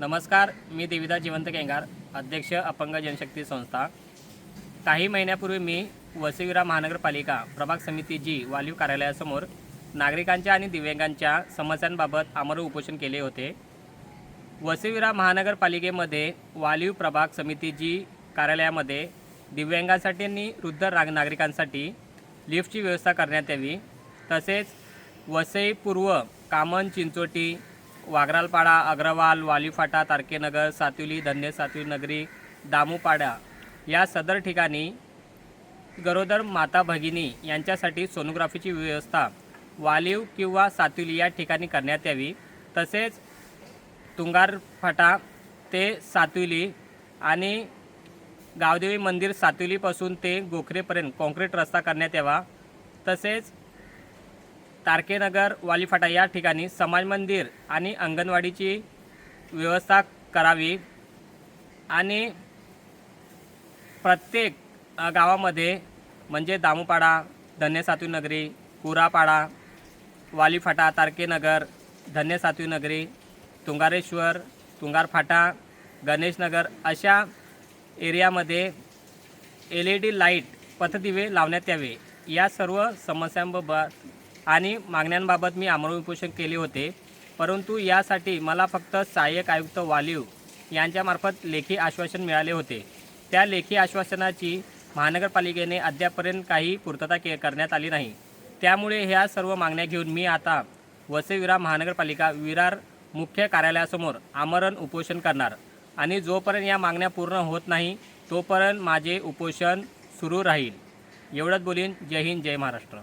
नमस्कार मी देविदा जिवंत केंगार अध्यक्ष अपंग जनशक्ती संस्था. काही महिन्यापूर्वी मी वसईविरा महानगरपालिका प्रभाग समिती जी वालीव कार्यालयासमोर नागरिकांच्या आणि दिव्यांगांच्या समस्यांबाबत आमरण उपोषण केले होते. वसईविरा महानगरपालिकेमध्ये वालीव प्रभाग समिती जी कार्यालयामध्ये दिव्यांगांसाठी आणि वृद्ध राग नागरिकांसाठी लिफ्टची व्यवस्था करण्यात यावी. तसेच वसई पूर्व कामन चिंचोटी वागरालपाडा अग्रवाल वालीफाटा तारकेनगर सातुली धन्य सातुली नगरी दामूपाडा या सदर ठिकाणी गरोदर माता भगिनी यांच्यासाठी सोनोग्राफीची व्यवस्था वालीव किंवा सातुली या ठिकाणी करण्यात यावी. तसेच तुंगारफाटा ते सातुली आणि गावदेवी मंदिर सातुलीपासून ते गोखरेपर्यंत कॉन्क्रीट रस्ता करण्यात यावा. तसेच तारकेनगर वालीफाटा या ठिकाणी समाज मंदिर आणि अंगणवाडीची व्यवस्था करावी. आणि प्रत्येक गावामध्ये म्हणजे दामूपाडा धन्य नगरी कुरापाडा वालीफाटा तारकेनगर धन्य नगरी तुंगारेश्वर तुंगारफाटा गणेशनगर अशा एरियामध्ये एल ई डी लाइट पथदिवे लावण्यात यावे. या सर्व समस्यांबाबत आणि मागण्यांबाबत मी आमरण उपोषण केले होते. परंतु यासाठी मला फक्त सहाय्यक आयुक्त वालीव यांच्यामार्फत लेखी आश्वासन मिळाले होते. त्या लेखी आश्वासनाची महानगरपालिकेने अद्यापर्यंत काही पूर्तता के करण्यात आली नाही. त्यामुळे ह्या सर्व मागण्या घेऊन मी आता वसई विरार महानगरपालिका विरार मुख्य कार्यालयासमोर आमरण उपोषण करणार आणि जोपर्यंत या मागण्या पूर्ण होत नाही तोपर्यंत माझे उपोषण सुरू राहील. एवढंच बोलीन. जय हिंद जय महाराष्ट्र.